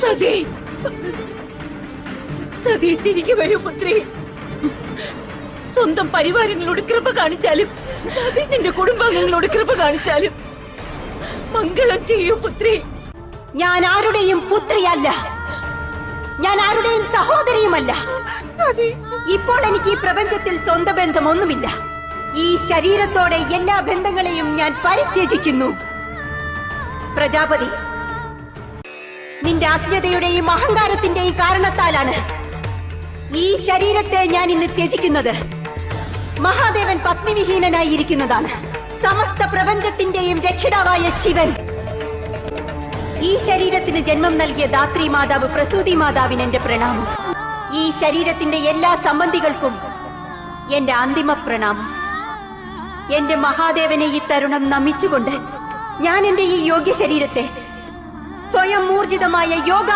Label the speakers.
Speaker 1: സതി. സതി തിരികെ വരൂ പുത്രി. സ്വന്തം പരിവാരങ്ങളോട് കൃപ കാണിച്ചാലും നിന്റെ കുടുംബാംഗങ്ങളോട് കൃപ കാണിച്ചാലും മംഗളം ചെയ്യൂ പുത്രി.
Speaker 2: ഞാൻ ആരുടെയും പുത്രിയല്ല. ഞാൻ ആരുടെയും സഹോദരിയുമല്ല. ഇപ്പോൾ എനിക്ക് ഈ പ്രപഞ്ചത്തിൽ സ്വന്തം ബന്ധമൊന്നുമില്ല. ഈ ശരീരത്തോടെ എല്ലാ ബന്ധങ്ങളെയും ഞാൻ പരിത്യജിക്കുന്നു. പ്രജാപതി നിന്റെ അജ്ഞതയുടെയും അഹങ്കാരത്തിന്റെയും കാരണത്താലാണ് ഈ ശരീരത്തെ ഞാൻ ഇന്ന് ത്യജിക്കുന്നത്. മഹാദേവൻ പത്നിവിഹീനനായി ഇരിക്കുന്നതാണ്. സമസ്ത പ്രപഞ്ചത്തിന്റെയും രക്ഷിതാവായ ശിവൻ. ഈ ശരീരത്തിന് ജന്മം നൽകിയ ദാത്രി മാതാവ് പ്രസൂതി മാതാവിന് എന്റെ പ്രണാമം. ഈ ശരീരത്തിന്റെ എല്ലാ സംബന്ധികൾക്കും എന്റെ അന്തിമ പ്രണാമം. എന്റെ മഹാദേവനെ ഈ തരുണം നമിച്ചുകൊണ്ട് ഞാൻ എന്റെ ഈ യോഗ്യ ശരീരത്തെ ಸ್ವಯಂ ಊರ್ಜಿತಮಾಯ ಯೋಗ